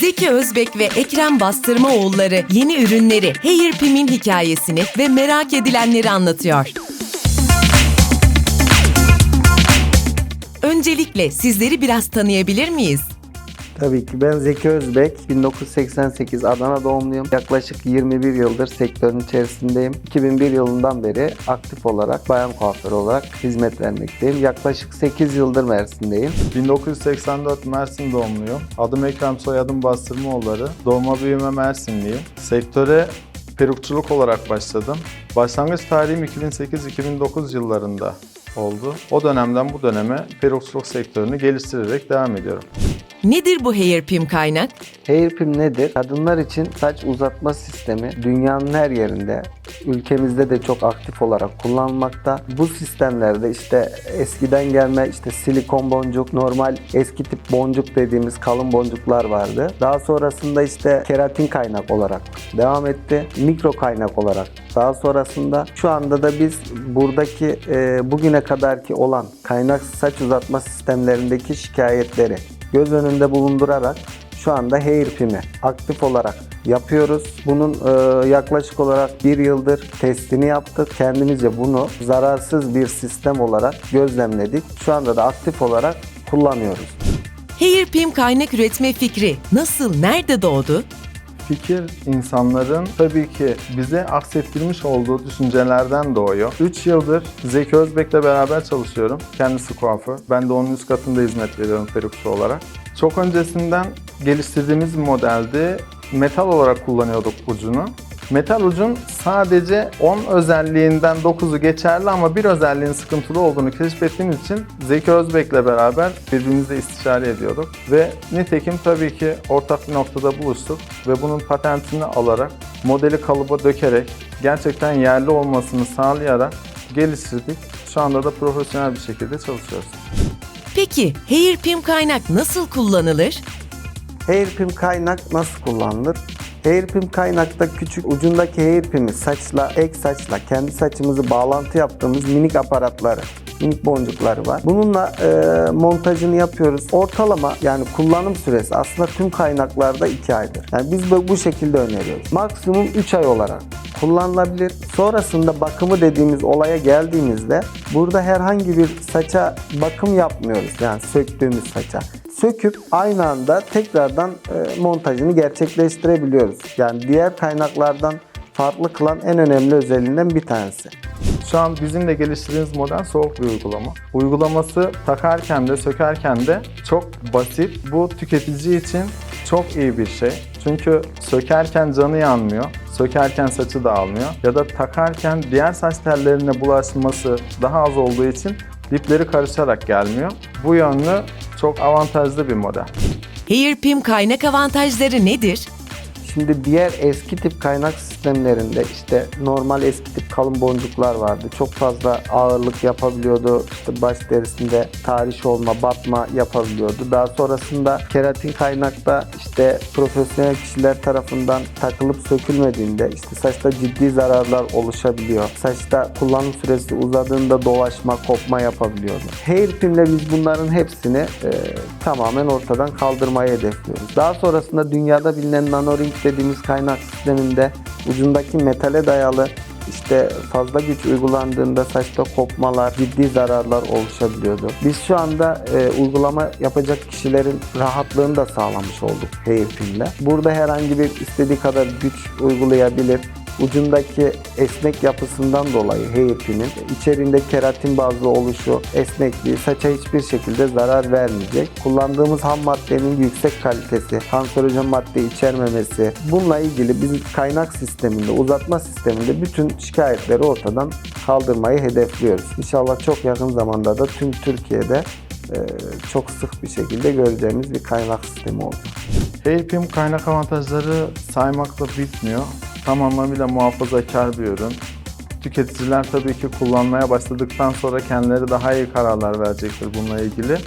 Zeki Özbek ve Ekrem Bastırmaoğulları yeni ürünleri Hairpim'in hikayesini ve merak edilenleri anlatıyor. Öncelikle sizleri biraz tanıyabilir miyiz? Tabii ki ben Zeki Özbek, 1988 Adana doğumluyum. Yaklaşık 21 yıldır sektörün içerisindeyim. 2001 yılından beri aktif olarak bayan kuaförü olarak hizmet vermekteyim. Yaklaşık 8 yıldır Mersin'deyim. 1984 Mersin doğumluyum. Adım Ekrem, soyadım Bastırmaoğulları. Doğma büyüme Mersinliyim. Sektöre perukçuluk olarak başladım. Başlangıç tarihim 2008-2009 yıllarında oldu. O dönemden bu döneme perukçuluk sektörünü geliştirerek devam ediyorum. Nedir bu Hairpim kaynak? Hairpin nedir? Kadınlar için saç uzatma sistemi dünyanın her yerinde, ülkemizde de çok aktif olarak kullanılmakta. Bu sistemlerde işte eskiden gelme işte silikon boncuk, normal eski tip boncuk dediğimiz kalın boncuklar vardı. Daha sonrasında işte keratin kaynak olarak devam etti. Mikro kaynak olarak daha sonrasında şu anda da biz buradaki e, bugüne kadarki olan kaynak saç uzatma sistemlerindeki şikayetleri göz önünde bulundurarak şu anda Hairpim'i aktif olarak yapıyoruz. Bunun e, yaklaşık olarak bir yıldır testini yaptık. Kendimizce bunu zararsız bir sistem olarak gözlemledik. Şu anda da aktif olarak kullanıyoruz. Hairpim kaynak üretme fikri nasıl, nerede doğdu? Fikir insanların tabii ki bize aksettirmiş olduğu düşüncelerden doğuyor. 3 yıldır Zeki Özbek'le beraber çalışıyorum. Kendisi kuaför. Ben de onun üst katında hizmet veriyorum perukçu olarak. Çok öncesinden geliştirdiğimiz bir modeldi. Metal olarak kullanıyorduk ucunu. Metal ucun sadece 10 özelliğinden 9'u geçerli ama bir özelliğin sıkıntılı olduğunu keşfettiğimiz için Zeki Özbek'le beraber birbirimizle istişare ediyorduk. Ve nitekim tabii ki ortak bir noktada buluştuk ve bunun patentini alarak, modeli kalıba dökerek, gerçekten yerli olmasını sağlayarak geliştirdik. Şu anda da profesyonel bir şekilde çalışıyoruz. Peki Hairpim kaynak nasıl kullanılır? Hairpin kaynak nasıl kullanılır? Hairpin kaynakta küçük ucundaki hairpin'i saçla, ek saçla kendi saçımızı bağlantı yaptığımız minik aparatları minik boncukları var. Bununla e, montajını yapıyoruz. Ortalama yani kullanım süresi aslında tüm kaynaklarda 2 aydır. Yani biz bu, bu şekilde öneriyoruz. Maksimum 3 ay olarak kullanılabilir. Sonrasında bakımı dediğimiz olaya geldiğimizde burada herhangi bir saça bakım yapmıyoruz. Yani söktüğümüz saça söküp aynı anda tekrardan e, montajını gerçekleştirebiliyoruz. Yani diğer kaynaklardan farklı kılan en önemli özelliğinden bir tanesi. Şu an bizim de geliştirdiğimiz model soğuk bir uygulama. Uygulaması takarken de sökerken de çok basit. Bu tüketici için çok iyi bir şey. Çünkü sökerken canı yanmıyor, sökerken saçı dağılmıyor ya da takarken diğer saç tellerine bulaşması daha az olduğu için dipleri karışarak gelmiyor. Bu yönlü çok avantajlı bir model. Hairpim kaynak avantajları nedir? Şimdi diğer eski tip kaynak sistemlerinde işte normal eski tip kalın boncuklar vardı. Çok fazla ağırlık yapabiliyordu. İşte baş derisinde tahriş olma, batma yapabiliyordu. Daha sonrasında keratin kaynakta işte profesyonel kişiler tarafından takılıp sökülmediğinde işte saçta ciddi zararlar oluşabiliyor. Saçta kullanım süresi uzadığında dolaşma, kopma yapabiliyordu. Hairpin'le biz bunların hepsini e, tamamen ortadan kaldırmayı hedefliyoruz. Daha sonrasında dünyada bilinen nanoring dediğimiz kaynak sisteminde ucundaki metale dayalı işte fazla güç uygulandığında saçta kopmalar, ciddi zararlar oluşabiliyordu. Biz şu anda e, uygulama yapacak kişilerin rahatlığını da sağlamış olduk Hairpin'le. Burada herhangi bir istediği kadar güç uygulayabilir. Ucundaki esnek yapısından dolayı hairpin'in içerisinde keratin bazlı oluşu, esnekliği saça hiçbir şekilde zarar vermeyecek. Kullandığımız ham maddenin yüksek kalitesi, kanserojen madde içermemesi bununla ilgili biz kaynak sisteminde, uzatma sisteminde bütün şikayetleri ortadan kaldırmayı hedefliyoruz. İnşallah çok yakın zamanda da tüm Türkiye'de e, çok sık bir şekilde göreceğimiz bir kaynak sistemi olacak. Hairpin kaynak avantajları saymakla bitmiyor. Tamamıyla muhafazakar bir ürün. Tüketiciler tabii ki kullanmaya başladıktan sonra kendileri daha iyi kararlar verecektir bununla ilgili.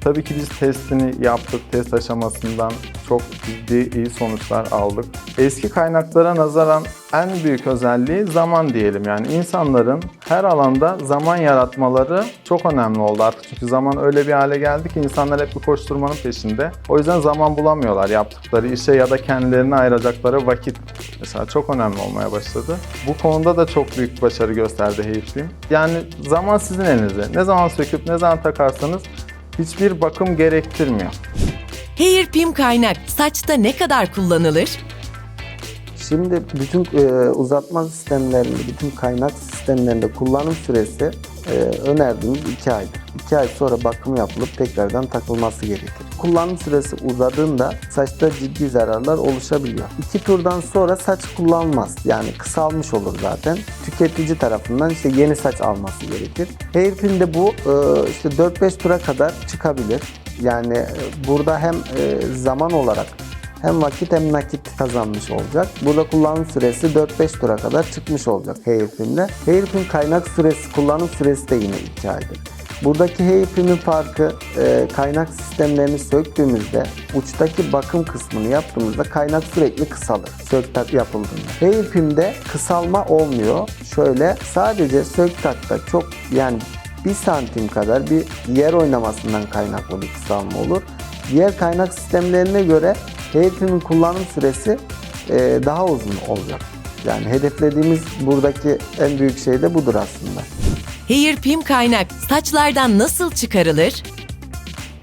Tabii ki biz testini yaptık. Test aşamasından çok ciddi iyi sonuçlar aldık. Eski kaynaklara nazaran en büyük özelliği zaman diyelim. Yani insanların her alanda zaman yaratmaları çok önemli oldu artık. Çünkü zaman öyle bir hale geldi ki insanlar hep bir koşturmanın peşinde. O yüzden zaman bulamıyorlar yaptıkları işe ya da kendilerine ayıracakları vakit mesela çok önemli olmaya başladı. Bu konuda da çok büyük başarı gösterdi Heyflim. Yani zaman sizin elinizde. Ne zaman söküp ne zaman takarsanız hiçbir bakım gerektirmiyor. Hairpin kaynak saçta ne kadar kullanılır? Şimdi bütün e, uzatma sistemlerinde, bütün kaynak sistemlerinde kullanım süresi e, önerdiğimiz 2 aydır. 2 ay sonra bakım yapılıp tekrardan takılması gerekir. Kullanım süresi uzadığında saçta ciddi zararlar oluşabiliyor. 2 turdan sonra saç kullanılmaz. Yani kısalmış olur zaten. Tüketici tarafından işte yeni saç alması gerekir. Hairpin'de bu e, işte 4-5 tura kadar çıkabilir. Yani e, burada hem e, zaman olarak hem vakit hem nakit kazanmış olacak. Burada kullanım süresi 4-5 tura kadar çıkmış olacak Hairpin'de. Hairpin kaynak süresi, kullanım süresi de yine 2 aydır. Buradaki Hairpin'in farkı e, kaynak sistemlerini söktüğümüzde uçtaki bakım kısmını yaptığımızda kaynak sürekli kısalır sök tak yapıldığında. Hairpin'de kısalma olmuyor. Şöyle sadece sök takta çok yani bir santim kadar bir yer oynamasından kaynaklı bir kısalma olur. Diğer kaynak sistemlerine göre Hairpin'in kullanım süresi e, daha uzun olacak. Yani hedeflediğimiz buradaki en büyük şey de budur aslında. Hairpin kaynak saçlardan nasıl çıkarılır?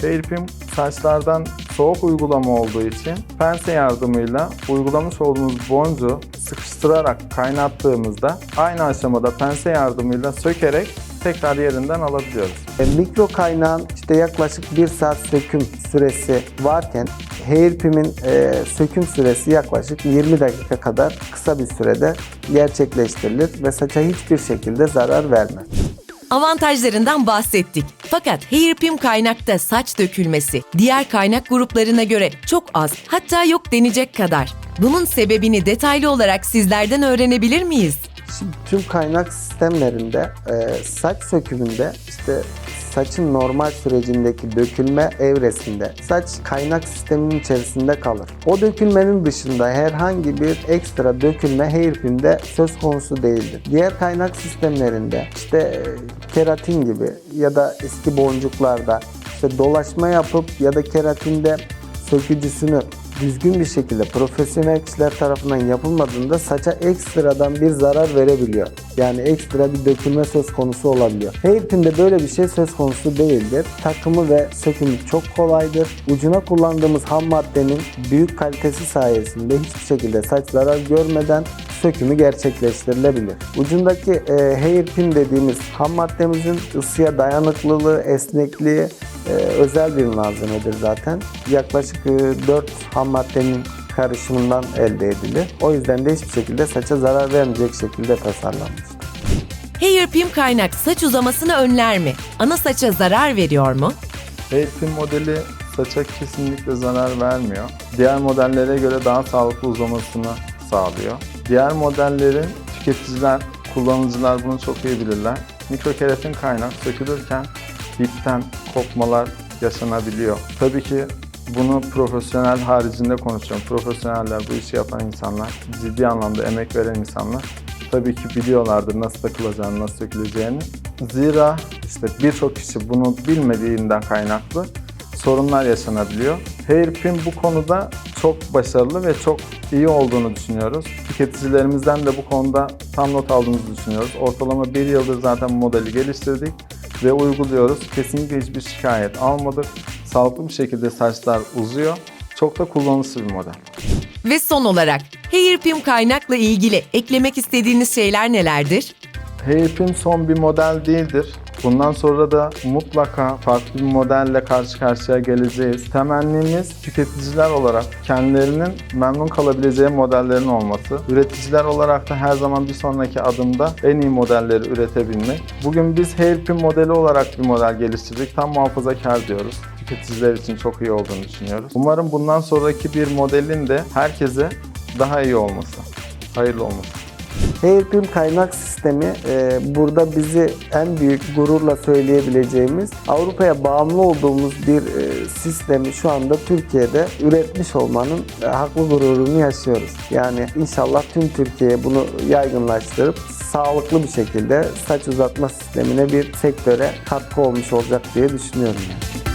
Hairpin saçlardan soğuk uygulama olduğu için pense yardımıyla uygulamış olduğumuz boncuğu sıkıştırarak kaynattığımızda aynı aşamada pense yardımıyla sökerek tekrar yerinden alabiliyoruz. E, mikro kaynağın işte yaklaşık 1 saat söküm süresi varken Hairpin'in e, söküm süresi yaklaşık 20 dakika kadar kısa bir sürede gerçekleştirilir ve saça hiçbir şekilde zarar vermez. Avantajlarından bahsettik. Fakat Hairpin kaynakta saç dökülmesi diğer kaynak gruplarına göre çok az hatta yok denecek kadar. Bunun sebebini detaylı olarak sizlerden öğrenebilir miyiz? Şimdi tüm kaynak sistemlerinde e, saç sökümünde işte saçın normal sürecindeki dökülme evresinde saç kaynak sisteminin içerisinde kalır. O dökülmenin dışında herhangi bir ekstra dökülme hairpin'de söz konusu değildir. Diğer kaynak sistemlerinde işte e, keratin gibi ya da eski boncuklarda işte dolaşma yapıp ya da keratinde sökücüsünü düzgün bir şekilde profesyonel kişiler tarafından yapılmadığında saça ekstradan bir zarar verebiliyor. Yani ekstra bir dökülme söz konusu olabiliyor. Hairpin'de böyle bir şey söz konusu değildir. Takımı ve sökümü çok kolaydır. Ucuna kullandığımız ham maddenin büyük kalitesi sayesinde hiçbir şekilde saç zarar görmeden sökümü gerçekleştirilebilir. Ucundaki e, hairpin dediğimiz ham maddemizin ısıya dayanıklılığı, esnekliği özel bir malzemedir zaten. Yaklaşık e, 4 ham maddenin karışımından elde edilir. O yüzden de hiçbir şekilde saça zarar vermeyecek şekilde tasarlanmıştır. Hairpin kaynak saç uzamasını önler mi? Ana saça zarar veriyor mu? Hairpin modeli saça kesinlikle zarar vermiyor. Diğer modellere göre daha sağlıklı uzamasını sağlıyor. Diğer modellerin tüketiciler, kullanıcılar bunu çok iyi bilirler. Mikrokeratin kaynak sökülürken dipten kopmalar yaşanabiliyor. Tabii ki bunu profesyonel haricinde konuşuyorum. Profesyoneller, bu işi yapan insanlar, ciddi anlamda emek veren insanlar tabii ki biliyorlardır nasıl takılacağını, nasıl söküleceğini. Zira işte birçok kişi bunu bilmediğinden kaynaklı sorunlar yaşanabiliyor. Hairpin bu konuda çok başarılı ve çok iyi olduğunu düşünüyoruz. Tüketicilerimizden de bu konuda tam not aldığımızı düşünüyoruz. Ortalama bir yıldır zaten modeli geliştirdik ve uyguluyoruz. Kesinlikle hiçbir şikayet almadık. Sağlıklı bir şekilde saçlar uzuyor. Çok da kullanışlı bir model. Ve son olarak Hairpin kaynakla ilgili eklemek istediğiniz şeyler nelerdir? Hairpin son bir model değildir. Bundan sonra da mutlaka farklı bir modelle karşı karşıya geleceğiz. Temennimiz tüketiciler olarak kendilerinin memnun kalabileceği modellerin olması. Üreticiler olarak da her zaman bir sonraki adımda en iyi modelleri üretebilmek. Bugün biz Hairpin modeli olarak bir model geliştirdik. Tam muhafazakar diyoruz. Tüketiciler için çok iyi olduğunu düşünüyoruz. Umarım bundan sonraki bir modelin de herkese daha iyi olması, hayırlı olması. Hairpin kaynak sistemi e, burada bizi en büyük gururla söyleyebileceğimiz Avrupa'ya bağımlı olduğumuz bir e, sistemi şu anda Türkiye'de üretmiş olmanın e, haklı gururunu yaşıyoruz. Yani inşallah tüm Türkiye'ye bunu yaygınlaştırıp sağlıklı bir şekilde saç uzatma sistemine bir sektöre katkı olmuş olacak diye düşünüyorum. Yani.